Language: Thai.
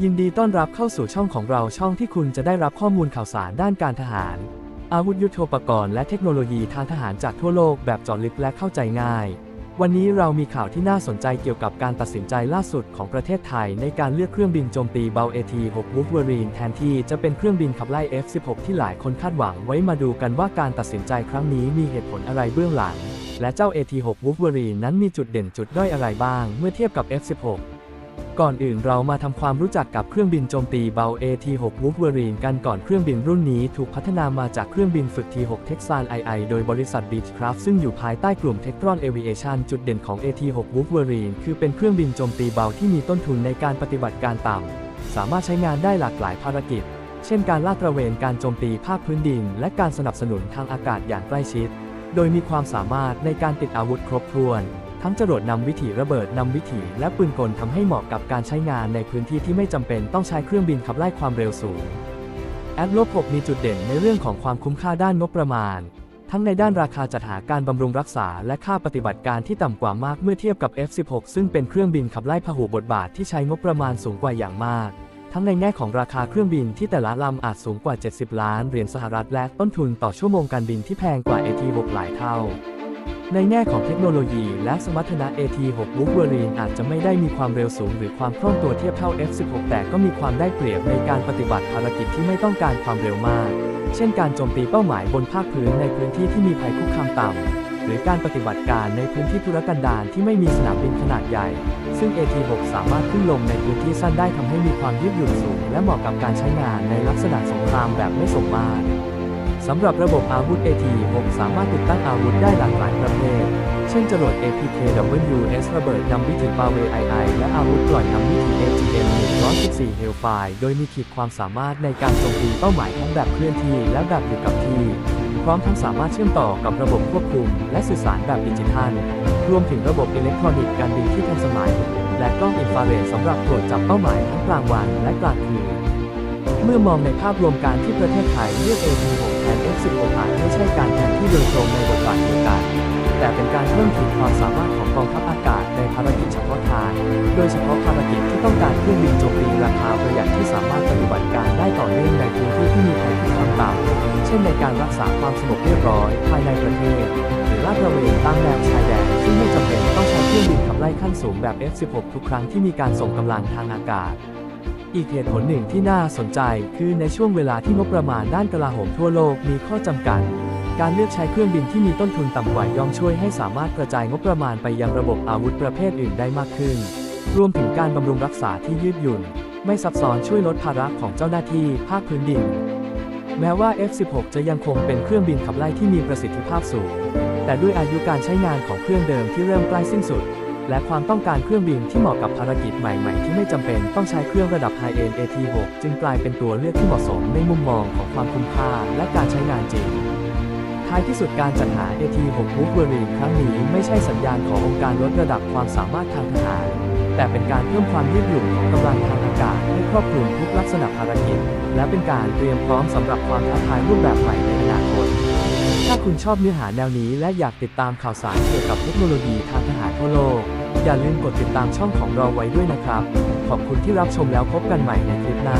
ยินดีต้อนรับเข้าสู่ช่องของเราช่องที่คุณจะได้รับข้อมูลข่าวสารด้านการทหาร อาวุธยุโทโธปกรณ์และเทคโนโลยีทางทหารจากทั่วโลกแบบเจาะลึกและเข้าใจง่าย วันนี้เรามีข่าวที่น่าสนใจเกี่ยวกับการตัดสินใจล่าสุดของประเทศไทย ในการเลือกเครื่องบินโจมตีเบา AT-6 Wolverine แทนที่จะเป็นเครื่องบินขับไล่ F-16 ที่หลายคนคาดหวังไว้มาดูกันว่าการตัดสินใจครั้งนี้มีเหตุผลอะไรเบื้องหลัง และเจ้า AT-6 Wolverine นั้นมีจุดเด่นจุดด้อยอะไรบ้าง เมื่อเทียบกับ F-16 ก่อนอื่นเรามาทำความรู้จักกับเครื่องบินโจมตีเบา AT-6 Wolverine กันก่อนเครื่องบินรุ่นนี้ถูกพัฒนามาจากเครื่องบินฝึก T6 Texan II โดยบริษัท Beechcraft ซึ่งอยู่ภายใต้กลุ่ม Tectron Aviation จุดเด่นของ AT-6 Wolverine คือเป็นเครื่องบินโจมตีเบาที่มีต้นทุนในการปฏิบัติการต่ำ สามารถใช้งานได้หลากหลายภารกิจ เช่นการลาดตระเวนการโจมตีภาคพื้นดิน และการสนับสนุนทางอากาศอย่างใกล้ชิด โดยมีความสามารถในการติดอาวุธครบถ้วน ทั้งจรวดนำวิถีระเบิดนำวิถีและปืนกลทำให้เหมาะกับการใช้งานในพื้นที่ที่ไม่จำเป็นต้องใช้เครื่องบินขับไล่ความเร็วสูงแอดลบ6มีจุดเด่นในเรื่องของความคุ้มค่าด้านงบประมาณ ทั้งในด้านราคาจัดหาการบำรุงรักษาและค่าปฏิบัติการที่ต่ำกว่ามากเมื่อเทียบกับ F16 ซึ่งเป็นเครื่องบินขับไล่พหุบทบาทที่ใช้งบประมาณสูงกว่าอย่างมาก ทั้งในแง่ของราคาเครื่องบินที่แต่ละลำอาจสูงกว่า 70 ล้านเหรียญสหรัฐและต้นทุนต่อชั่วโมงการบินที่แพงกว่า AT6 หลายเท่า ในแง่ของเทคโนโลยีและสมรรถนะ AT6 Wolverine อาจจะไม่ได้มีความเร็วสูงหรือความคล่องตัวเทียบเท่า F16 แต่ก็มีความได้เปรียบในการปฏิบัติภารกิจที่ไม่ต้องการความเร็วมาก เช่นการโจมตีเป้าหมายบนภาคพื้นในพื้นที่ที่มีภัยคุกคามต่ำ หรือการปฏิบัติการในพื้นที่ธุรกันดารที่ไม่มีสนามบินขนาดใหญ่ ซึ่ง AT6 สามารถขึ้นลงในพื้นที่สั้นได้ทำให้มีความยืดหยุ่นสูง และเหมาะกับการใช้งานในลักษณะสงครามแบบไม่สมมาตร สำหรับระบบอาวุธ AT6 สามารถติดตั้งอาวุธได้หลากหลายประเภท เช่นจรวด APKWS ระเบิดนำวิถีปาเว II และอาวุธปล่อยนำวิถี AGM 114 Hellfire โดยมีขีดความสามารถในการโจมตีเป้าหมายทั้งแบบเคลื่อนที่และแบบอยู่กับที่ พร้อมทั้งสามารถเชื่อมต่อกับระบบควบคุม และสื่อสารแบบดิจิทัล รวมถึงระบบอิเล็กทรอนิกส์การบินที่ทันสมัย และกล้องอินฟราเรดสำหรับตรวจจับเป้าหมายทั้งกลางวันและกลางคืน มื่อมองในภาพรวมการที่ประเทศไทยเลือก AT6 แทน F16 อาจไม่ใช่การแทนที่โดยตรงในบทบาทเดียวกันแต่เป็นการเพิ่มขีดความสามารถของกองทัพอากาศในภารกิจเฉพาะทาง โดยเฉพาะภารกิจที่ต้องการเครื่องบินโจมตีราคาประหยัดที่สามารถปฏิบัติการได้ต่อเนื่องในพื้นที่ที่มีภัยคุกคามต่ำเช่นในการรักษาความสงบเรียบร้อยภายในประเทศ หรือลาดตระเวนตามแนวชายแดนซึ่งไม่จำเป็นต้องใช้เครื่องบินขับไล่ขั้นสูงแบบ F16 ทุกครั้งที่มีการส่งกำลังทางอากาศ อีกเหตุผลหนึ่งที่น่าสนใจ คือในช่วงเวลาที่งบประมาณด้านกลาโหมทั่วโลกมีข้อจำกัด การเลือกใช้เครื่องบินที่มีต้นทุนต่ำกว่าย่อมช่วยให้สามารถกระจายงบประมาณไปยังระบบอาวุธประเภทอื่นได้มากขึ้น รวมถึงการบำรุงรักษาที่ยืดหยุ่น ไม่ซับซ้อนช่วยลดภาระของเจ้าหน้าที่ภาคพื้นดิน แม้ว่า F16 จะยังคงเป็นเครื่องบินขับไล่ที่มีประสิทธิภาพสูง แต่ด้วยอายุการใช้งานของเครื่องเดิมที่เริ่มใกล้สิ้นสุด และความต้องการเครื่องบินที่เหมาะกับภารกิจใหม่ๆ ที่ไม่จำเป็นต้องใช้เครื่องระดับ High End AT6 จึงกลายเป็นตัวเลือกที่เหมาะสมในมุมมองของความคุ้มค่าและการใช้งานจริงท้ายที่สุดการจัดหา AT6 Wolverine ครั้งนี้ไม่ใช่สัญญาณขององค์การลดระดับความสามารถทางทหาร แต่เป็นการเพิ่มความยืดหยุ่นของกำลังทางอากาศให้ครอบคลุมทุกลักษณะภารกิจ และเป็นการเตรียมพร้อมสำหรับความท้าทายรูปแบบใหม่ในอนาคต ถ้าคุณชอบเนื้อหาแนวนี้และอยากติดตามข่าวสารเกี่ยวกับเทคโนโลยีทางทหารทั่วโลก อย่าลืมกดติดตามช่องของเราไว้ด้วยนะครับ ขอบคุณที่รับชมแล้วพบกันใหม่ในคลิปหน้า